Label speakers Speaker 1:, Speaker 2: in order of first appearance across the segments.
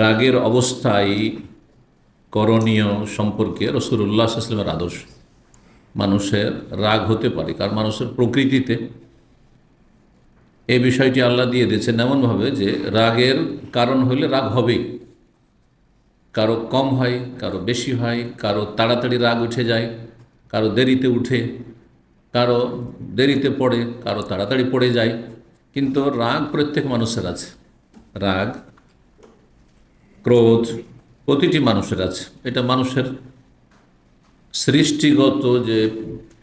Speaker 1: রাগের অবস্থায় করণীয় সম্পর্কে রসুল্লাহ ইসলামের আদর্শ। মানুষের রাগ হতে পারে, কারণ মানুষের প্রকৃতিতে এই বিষয়টি আল্লাহ দিয়ে দিয়েছেন এমনভাবে যে রাগের কারণ হলে রাগ হবেই। কারও কম হয়, কারও বেশি হয়, কারও তাড়াতাড়ি রাগ উঠে যায়, কারও দেরিতে উঠে, কারও দেরিতে পড়ে, কারও তাড়াতাড়ি পড়ে যায়। কিন্তু রাগ প্রত্যেক মানুষের আছে। রাগ ক্রোধ প্রতিটি মানুষের আছে। এটা মানুষের সৃষ্টিগত যে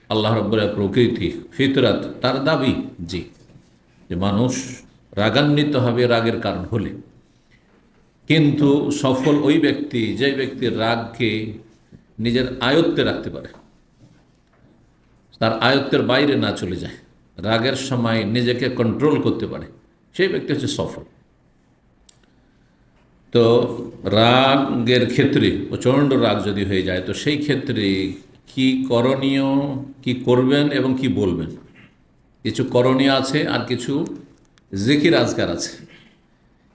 Speaker 1: আল্লাহ রব্বুর প্রকৃতি, ফিতরাত, তার দাবি জি। যে মানুষ রাগান্বিত হবে রাগের কারণ হলে। কিন্তু সফল ওই ব্যক্তি, যে ব্যক্তির রাগকে নিজের আয়ত্তে রাখতে পারে, তার আয়ত্তের বাইরে না চলে যায়, রাগের সময় নিজেকে কন্ট্রোল করতে পারে, সেই ব্যক্তি হচ্ছে সফল। তো রাগের ক্ষেত্রে, প্রচণ্ড রাগ যদি হয়ে যায়, তো সেই ক্ষেত্রে কি করণীয়, কি করবেন এবং কি বলবেন? কিছু করণীয় আছে আর কিছু জিকির আজকার আছে।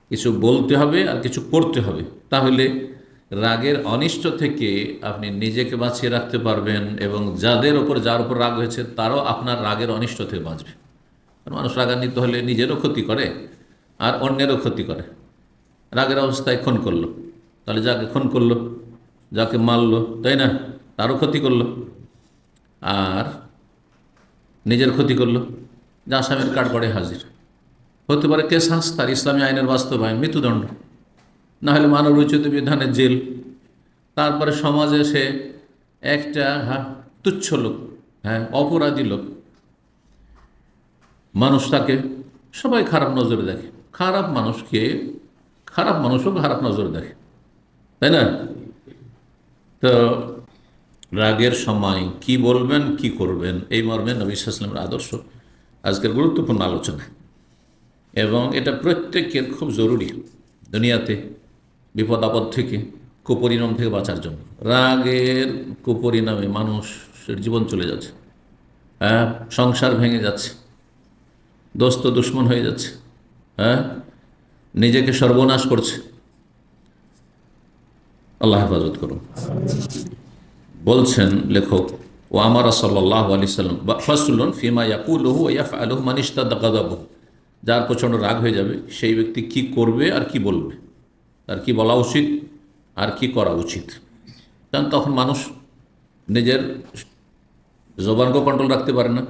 Speaker 1: কিছু বলতে হবে আর কিছু করতে হবে। তাহলে রাগের অনিষ্ট থেকে আপনি নিজেকে বাঁচিয়ে রাখতে পারবেন এবং যাদের ওপর, যার উপর রাগ হয়েছে, তারাও আপনার রাগের অনিষ্ট থেকে বাঁচবে। মানুষ রাগান্বিত হলে নিজেরও ক্ষতি করে আর অন্যেরও ক্ষতি করে। রাগের অবস্থায় খুন করল। তাহলে যাকে খুন করল, যাকে মারলো, তাই না? তারও ক্ষতি করল। আর নিজের ক্ষতি করল। যা আসামের কাঠগড়ে হাজির। হতে পারে কেসাস তার ইসলামী আইনের বাস্তবায়ন, মৃত্যুদণ্ড। না হলে মানব রচিত বিধানের জেল। তারপরে সমাজে সে একটা হ্যাঁ তুচ্ছ লোক হ্যাঁ অপরাধী লোক। মানুষ তাকে সবাই খারাপ নজরে দেখে। খারাপ মানুষকে খারাপ মানুষও খারাপ নজরে দেখে, তাই না? তো রাগের সময় কি বলবেন, কি করবেন, এই মর্মে নবী আদর্শ আজকের গুরুত্বপূর্ণ আলোচনা। এবং এটা প্রত্যেকের খুব জরুরি দুনিয়াতে, বিপদ আপদ থেকে, কুপরিণাম থেকে বাঁচার জন্য। রাগের কুপরিণামে মানুষের জীবন চলে যাচ্ছে। হ্যাঁ সংসার ভেঙে যাচ্ছে। দোস্ত দুশ্মন হয়ে যাচ্ছে। হ্যাঁ নিজেকে সর্বনাশ করছে। আল্লাহ হেফাজত করুন। বলছেন লেখক ও আমারা সাল্লাহ আলি সাল্লাম ফাসুল্লন ফিমা ইয়াকুলহু আলহু মানিস্তা দাগাদাবহু যার প্রচণ্ড রাগ হয়ে যাবে, সেই ব্যক্তি কি করবে আর কি বলবে? আর কি বলা উচিত আর কি করা উচিত? কারণ তখন মানুষ নিজের জবানকে কন্ট্রোল রাখতে পারে না,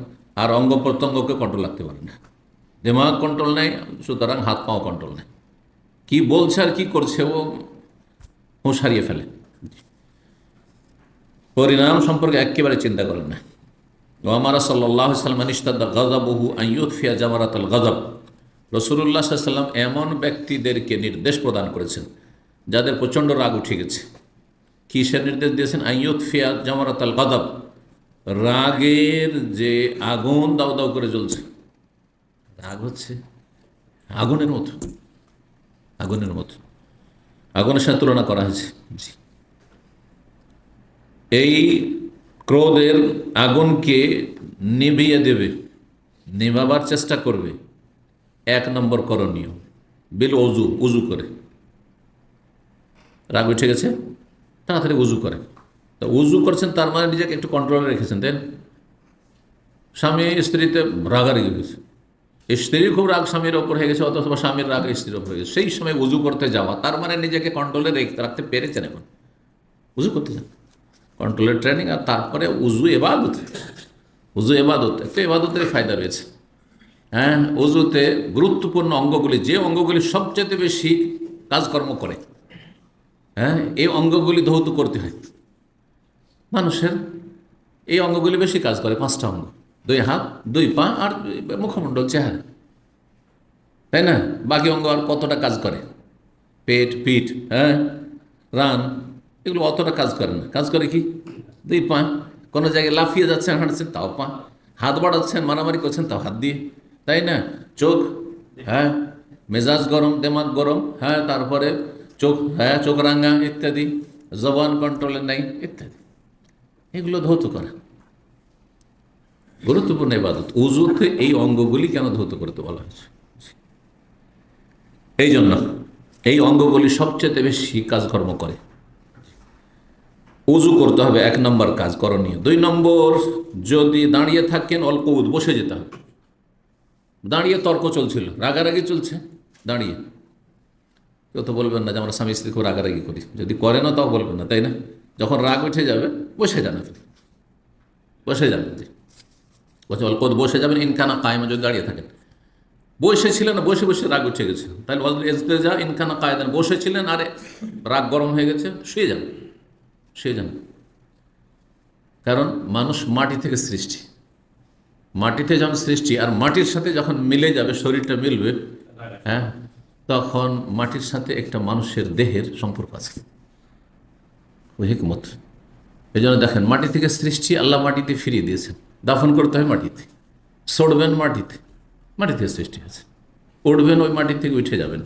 Speaker 1: আর অঙ্গ প্রত্যঙ্গকে কন্ট্রোল রাখতে পারে না। দিমাগ কন্ট্রোল নেই, সুতরাং হাত পাও কন্ট্রোল নেই। কি বলছে আর কি করছে ও হুঁশ হারিয়ে ফেলে। পরিণাম সম্পর্কে একেবারে চিন্তা করেন না। ওমারা সাল্লাহ সাল্লাম গজাবহু আইয়ুদ ফিয়া জামারাত আল গজব রসুল্লাহ সাল্লাম এমন ব্যক্তিদেরকে নির্দেশ প্রদান করেছেন, যাদের প্রচণ্ড রাগ উঠে গেছে। কিসের নির্দেশ দিয়েছেন? আইয়ুদ ফিয়া জামারাত আল গজব রাগের যে আগুন দাও দাও করে জ্বলছে। রাগ হচ্ছে? আগুনের মতো। আগুনের মতো। আগুনের সাথে তুলনা করা হয়েছে। জি। এই ক্রোধের আগুনকে নিভিয়ে দেবে, নিভাবার চেষ্টা করবে এক নম্বর করণীয়। বিল অজু উজু করে। রাগ উঠে গেছে? তাড়াতাড়ি উজু করে। তা উজু করছেন তার মানে নিজেকে একটু কন্ট্রোলে রেখেছেন, তাই স্বামী স্ত্রীতে রাগারাগি গেছে স্ত্রীর খুব রাগ স্বামীর ওপর হয়ে গেছে অথবা স্বামীর রাগ স্ত্রীর ওপর হয়ে গেছে। সেই সময় উজু করতে যাওয়া, তার মানে নিজেকে কন্ট্রোলে রাখতে পেরেছেন এখন। উজু করতে যান। কন্ট্রোলের ট্রেনিং আর তারপরে উজু এবাদত। উজু এবাদত, একটা এবাদতের ফায়দা রয়েছে। হ্যাঁ উজুতে গুরুত্বপূর্ণ অঙ্গগুলি, যে অঙ্গগুলি সবচেয়ে বেশি কাজকর্ম করে হ্যাঁ এই অঙ্গগুলি ধৌত করতে হয়। মানুষের এই অঙ্গগুলি বেশি কাজ করে, পাঁচটা অঙ্গ। দুই হাত, দুই পা আর মুখমণ্ডল, চেহারা। তাই না? বাকি অঙ্গ আর কতটা কাজ করে? পেট, পিঠ হ্যাঁ? রান, এগুলো অতটা কাজ করে না। কাজ করে কি? দুই পা। কোনো জায়গায় লাফিয়ে যাচ্ছেন, হাঁটছেন, তাও পা। হাত বাড়াচ্ছেন, মারামারি করছেন, তাও হাত দিয়ে। তাই না? চোখ হ্যাঁ? মেজাজ গরম, দেমাগ গরম হ্যাঁ? তারপরে চোখ হ্যাঁ? চোখ রাঙা, ইত্যাদি। জবান কন্ট্রোলে নাই, ইত্যাদি। এগুলো ধৌত করা। গুরুত্বপূর্ণ ইবাদত। উজুতে এই অঙ্গগুলি কেন ধৌত করতে বলা হয়েছে? এই জন্য এই অঙ্গগুলি সবচেয়ে বেশি কাজকর্ম করে। উজু করতে হবে, এক নম্বর কাজ করণীয়। দুই নম্বর, যদি দাঁড়িয়ে থাকেন, অল্প উদ বসে যেতে হবে। দাঁড়িয়ে তর্ক চলছিল, রাগারাগি চলছে, দাঁড়িয়ে। কেউ তো বলবেন না যে আমরা স্বামী স্ত্রী খুব রাগারাগি করি। যদি করে না, তাও বলবেন না, তাই না? যখন রাগ উঠে যাবে, বসে যান আপনি। বসে যান বলছে, অল্প বসে যাবেন, ইনকানা কায়েমে যদি দাঁড়িয়ে থাকেন। বসে ছিলেন, বসে বসে রাগ উঠে গেছে। তাহলে এসতে যা ইনকানা কায়দান বসেছিলেন আরে রাগ গরম হয়ে গেছে, শুয়ে যান শুয়ে যান। কারণ মানুষ মাটি থেকে সৃষ্টি। মাটিতে যখন সৃষ্টি, আর মাটির সাথে যখন মিলে যাবে, শরীরটা মিলবে হ্যাঁ তখন মাটির সাথে একটা মানুষের দেহের সম্পর্ক আছে। হিকমত। এই জন্য দেখেন, মাটি থেকে সৃষ্টি আল্লাহ মাটিতে ফিরিয়ে দিয়েছেন। দাফন করতে হয় মাটিতে। সড়বেন মাটিতে। মাটিতে সৃষ্টি হয়েছে। উঠবেন ওই মাটির থেকে উঠে যাবেন।